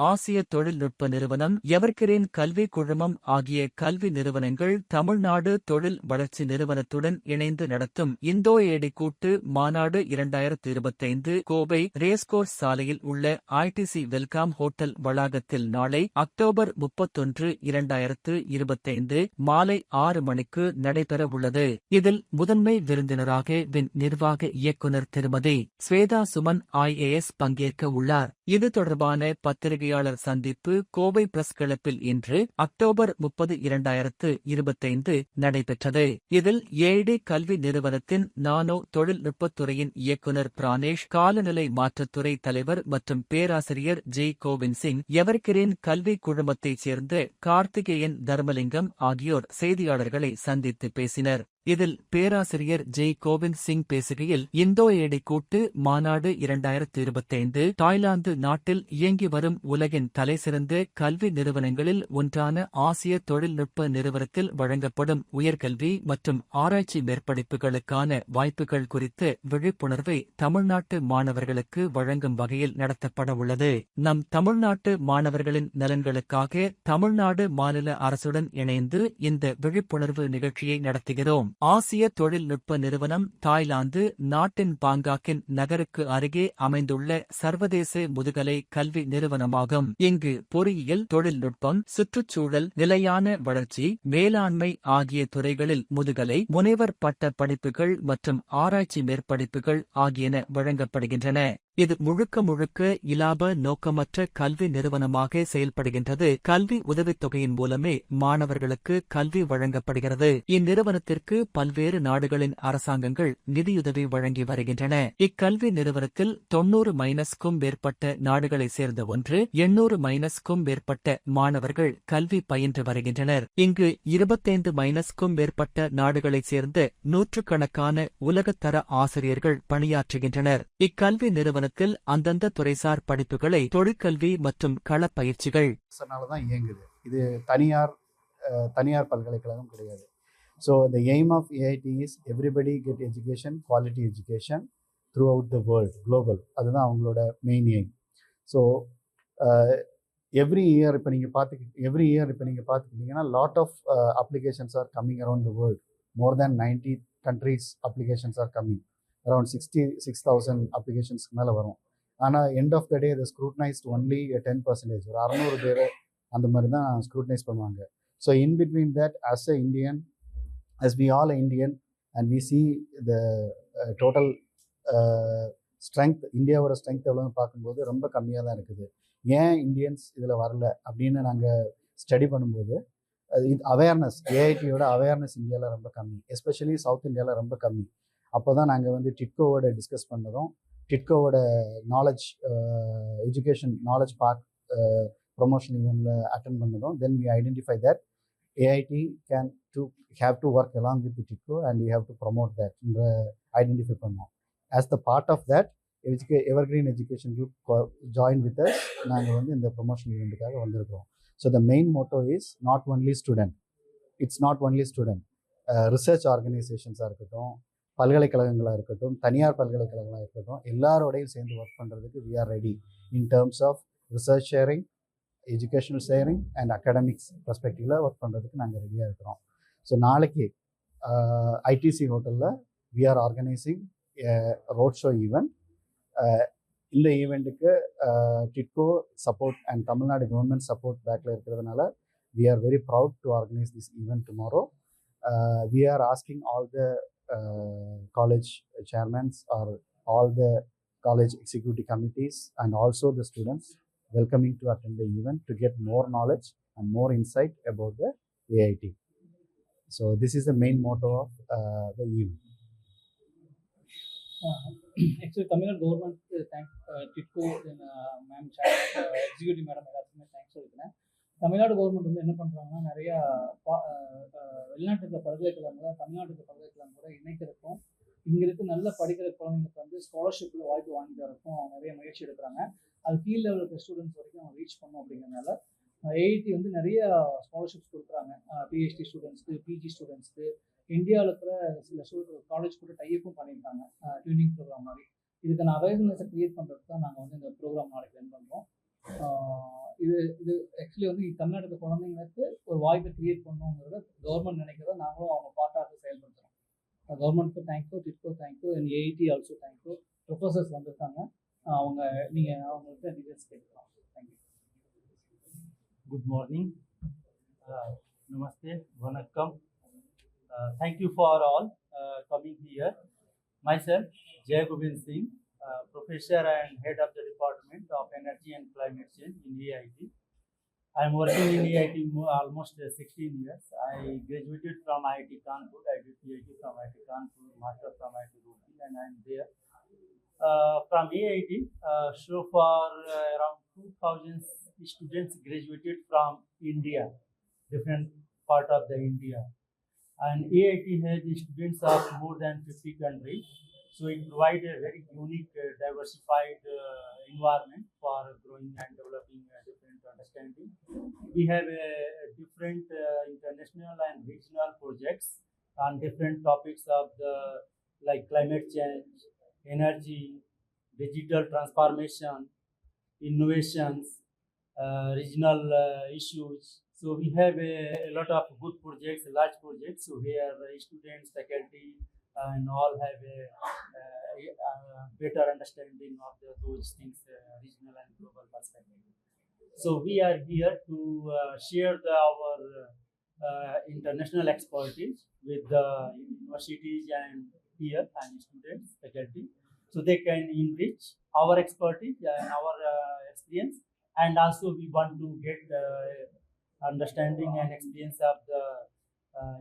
ஆசிய தொழில்நுட்ப நிறுவனம் எவர்கிரேன் கல்வி குழுமம் ஆகிய கல்வி நிறுவனங்கள் தமிழ்நாடு தொழில் வளர்ச்சி நிறுவனத்துடன் இணைந்து நடத்தும் இந்தோ ஏடி கூட்டு மாநாடு இரண்டாயிரத்து இருபத்தைந்து கோவை ரேஸ்கோர்ஸ் சாலையில் உள்ள ஐடிசி வெல்காம் ஹோட்டல் வளாகத்தில் நாளை அக்டோபர் முப்பத்தொன்று இரண்டாயிரத்து இருபத்தைந்து மாலை ஆறு மணிக்கு நடைபெறவுள்ளது. இதில் முதன்மை விருந்தினராக வின் நிர்வாக இயக்குநர் திருமதி ஸ்வேதா சுமன் ஐஏஎஸ் பங்கேற்க உள்ளார் இது தொடர்பான பத்திரிகை செய்தியாளர் சந்திப்பு கோவை பிரஸ் கிளப்பில் இன்று அக்டோபர் முப்பது இரண்டாயிரத்து இருபத்தைந்து நடைபெற்றது. இதில் ஏடி கல்வி நிறுவனத்தின் நானோ தொழில்நுட்பத்துறையின் இயக்குநர் பிரானேஷ் காலநிலை மாற்றத்துறை தலைவர் மற்றும் பேராசிரியர் ஜி. கோவிந்த் சிங் எவர்கிரீன் கல்வி குழுமத்தைச் சேர்ந்த கார்த்திகேயன் தர்மலிங்கம் ஆகியோர் செய்தியாளர்களை சந்தித்து பேசினர். இதில் பேராசிரியர் ஜெய் கோவிந்த் சிங் பேசுகையில் இந்தோ ஏடி கூட்டு மாநாடு இரண்டாயிரத்து இருபத்தைந்து தாய்லாந்து நாட்டில் இயங்கி வரும் உலகின் தலைசிறந்த கல்வி நிறுவனங்களில் ஒன்றான ஆசிய தொழில்நுட்ப நிறுவனத்தில் வழங்கப்படும் உயர்கல்வி மற்றும் ஆராய்ச்சி மேற்படிப்புகளுக்கான வாய்ப்புகள் குறித்த விழிப்புணர்வை தமிழ்நாட்டு மாணவர்களுக்கு வழங்கும் வகையில் நடத்தப்படவுள்ளது நம் தமிழ்நாட்டு மாணவர்களின் நலன்களுக்காக தமிழ்நாடு மாநில அரசுடன் இணைந்து இந்த விழிப்புணர்வு நிகழ்ச்சியை நடத்துகிறோம். ஆசிய தொழில்நுட்ப நிறுவனம் தாய்லாந்து நாட்டின் பாங்காக்கின் நகருக்கு அருகே அமைந்துள்ள சர்வதேச முதுகலை கல்வி நிறுவனமாகும். இங்கு பொறியியல் தொழில்நுட்பம் சுற்றுச்சூழல் நிலையான வளர்ச்சி மேலாண்மை ஆகிய துறைகளில் முதுகலை முனைவர் பட்ட படிப்புகள் மற்றும் ஆராய்ச்சி மேற்படிப்புகள் ஆகியன வழங்கப்படுகின்றன. இது முழுக்க முழுக்க இலாப நோக்கமற்ற கல்வி நிறுவனமாக செயல்படுகின்றது. கல்வி உதவித்தொகையின் மூலமே மாணவர்களுக்கு கல்வி வழங்கப்படுகிறது. இந்நிறுவனத்திற்கு பல்வேறு நாடுகளின் அரசாங்கங்கள் நிதியுதவி வழங்கி வருகின்றன. இக்கல்வி நிறுவனத்தில் தொன்னூறு மைனஸ்க்கும் மேற்பட்ட நாடுகளைச் சேர்ந்த ஒன்று எண்ணூறு மைனஸ்க்கும் மேற்பட்ட மாணவர்கள் கல்வி பயின்று வருகின்றனர். இங்கு இருபத்தைந்து மைனஸ்க்கும் மேற்பட்ட நாடுகளைச் சேர்ந்த நூற்றுக்கணக்கான உலகத்தர ஆசிரியர்கள் பணியாற்றுகின்றனர். இக்கல்வி நிறுவனத்தில் அந்தந்த துறைசார் படிப்புகளை தொழிற்கல்வி மற்றும் களப்பயிற்சிகள். தான் இயங்குது. இது தனியார் தனியார் பல்கலைக்கழகம் கிடையாது. So the aim of AIT is everybody get education quality education throughout the world global அதுதான் அவங்களோட main aim so every year இப்போ நீங்கள் பார்த்துக்க எவ்ரி இயர் இப்போ நீங்கள் பார்த்துக்கிட்டிங்கன்னா lot of applications are coming around the world more than ninety countries applications are coming around sixty six thousand அப்ளிகேஷன்ஸ்க்கு மேலே வரும். ஆனால் end of the day the scrutinised only ten percentage ஒரு அறநூறு பேர் அந்த மாதிரி தான் ஸ்க்ரூட்னைஸ் பண்ணுவாங்க. So in between that as a Indian as we all a Indian and we see the total strength இந்தியாவோட ஸ்ட்ரென்த் எவ்வளோன்னு பார்க்கும்போது ரொம்ப கம்மியாக தான் இருக்குது. ஏன் இந்தியன்ஸ் இதில் வரல அப்படின்னு நாங்கள் ஸ்டடி பண்ணும்போது அது இது அவேர்னஸ் ஏஐடியோட அவேர்னஸ் இந்தியாவில் ரொம்ப கம்மி. எஸ்பெஷலி சவுத் இந்தியாவில் ரொம்ப கம்மி. அப்போ தான் நாங்கள் வந்து டிட்கோவோட டிஸ்கஸ் பண்ணதும் டிட்கோவோட knowledge education knowledge park promotion ஈவெண்ட்டில் அட்டன் பண்ணதும் then we identify that AIT can to have to work along with TIDCO and you have to promote that என்ற ஐடென்டிஃபை பண்ணோம் as the part of that எஜுகே Evergreen education group join with us நாங்கள் வந்து இந்த promotion ஈவெண்ட்டுக்காக வந்திருக்கிறோம். So the main motto is not only student it's not only student research ஆர்கனைசேஷன்ஸாக இருக்கட்டும் பல்கலைக்கழகங்களாக இருக்கட்டும் தனியார் பல்கலைக்கழகங்களாக இருக்கட்டும் எல்லாரோடையும் சேர்ந்து ஒர்க் பண்ணுறதுக்கு we are ready in terms of research sharing educational sharing and academics பர்ஸ்பெக்டிவில் work பண்ணுறதுக்கு நாங்கள் ரெடியாக இருக்கிறோம். ஸோ நாளைக்கு ஐடிசி ஹோட்டலில் we are organising road show event இந்த ஈவெண்ட்டுக்கு TIDCO support and Tamil Nadu government support பேக்கில் இருக்கிறதுனால we are very proud to organise this event tomorrow we are asking all the Uh, college chairmen or all the college executive committees and also the students welcoming to attend the event to get more knowledge and more insight about the AIT. So this is the main motto of uh, the event. Uh, actually, Tamil Nadu government uh, thank uh, Titko and uh, Ma'am Chan, uh, Executive Madam, thanks for that. Tamil Nadu government வந்து என்ன பண்ணுறாங்கன்னா நிறையா பா- வெளிநாட்டு இருக்க பல்கலைக்கழகங்களை தமிழ்நாட்டுக்கு பல்கலைக்கழகம் கூட இணைக்கிறதுக்கும் இங்கே இருக்க நல்ல படிக்கிற குழந்தைங்களுக்கு வந்து ஸ்காலர்ஷிப்பில் வாய்ப்பு வாங்கி தரக்கும் நிறைய முயற்சி எடுக்கிறாங்க. அது கீழ் லெவலில் இருக்க ஸ்டூடெண்ட்ஸ் வரைக்கும் அவங்க ரீச் பண்ணும் அப்படிங்கிறனால ஏஐடி வந்து நிறைய ஸ்காலர்ஷிப்ஸ் கொடுக்குறாங்க. பிஹெச்டி ஸ்டூடெண்ட்ஸ்க்கு பிஜி ஸ்டூடெண்ட்ஸ்க்கு இந்தியாவில் இருக்கிற சில ஸ்டூடெண்ட் காலேஜ் கூட டைப்பும் பண்ணியிருக்காங்க. ட்யூனிங் ப்ரோக்ராம் மாதிரி. இதுக்கான அவேர்னஸை க்ரியேட் பண்ணுறதுக்கு தான் நாங்கள் வந்து இந்த ப்ரோக்ராம் நாளைக்கு ரன் பண்ணுறோம் இது இது ஆக்சுவலி வந்து இங்க தமிழ்நாட்டுல குழந்தைங்களுக்கு ஒரு வாய்ப்பை கிரியேட் பண்ணணுங்கிறத கவர்மெண்ட் நினைக்கிறத நாங்களும் அவங்க பார்ட்டாக செயல்படுத்துகிறோம் கவர்மெண்ட்க்கு thank you TIDCO thank you and AIT also thank you professors வந்திருக்காங்க அவங்க நீங்கள் அவங்களுக்கு டீட்டெயில்ஸ் கேட்கலாம் thank you good morning uh, namaste vanakkam uh, thank you for all uh, coming here myself jay gobind singh uh, professor and head of the department of energy and climate change in eit i am working in eit almost uh, 16 years. I graduated from iit kanpur i did phd from iit kanpur master from iit roorkee and i am there. Uh, from EIT, uh, so far uh, around 2,000 students graduated from India, different part of the India. And EIT has students of more than 50 countries, so it provides a very unique, uh, diversified uh, environment for growing and developing uh, different understanding. We have different international and regional projects on different topics of the like climate change, energy, digital transformation, innovations, uh, regional uh, issues. So we have a, a lot of good projects, large projects, so where uh, students, faculty, and all have a, uh, a, uh better understanding of the, those things, uh, regional and global perspective. So we are here to uh, share the, our uh, international expertise with the universities and here and students, faculty, so they can enrich our expertise and our uh, experience. And also we want to get uh, understanding and experience of the uh,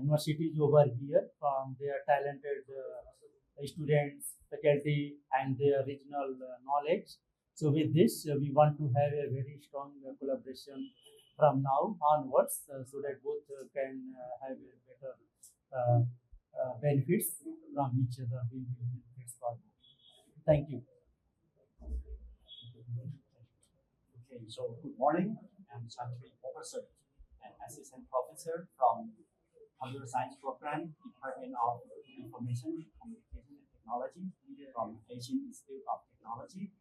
universities over here from their talented uh, students, faculty, and their regional uh, knowledge. So with this, uh, we want to have a very strong uh, collaboration from now onwards, uh, so that both uh, can uh, have a better uh, uh, benefits from each other. Thank you. Okay, so good morning. I'm Chantri Professor and Assistant Professor from Computer Science Program, Department of Information, Communication and Technology from Asian Institute of Technology.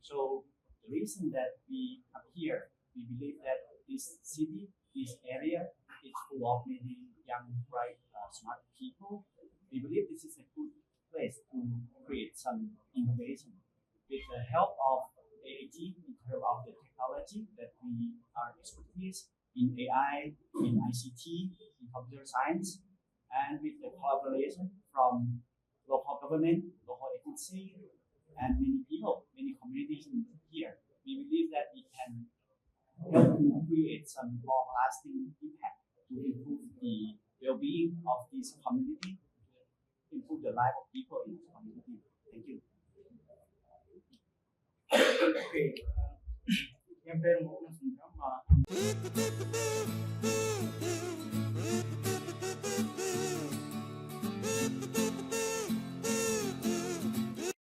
So the reason that we are here, we believe that this city, this area is full of many young, bright, uh, smart people. We believe this is a good place to create some innovation with the help of AAT in terms of the technology that we are expertise in AI, in ICT, computer science, and with the collaboration from local government, local agency, and many people, many communities here, we believe that we can help to create some long-lasting impact to improve the well-being of this community, improve the life of people in the community. Thank you. Okay.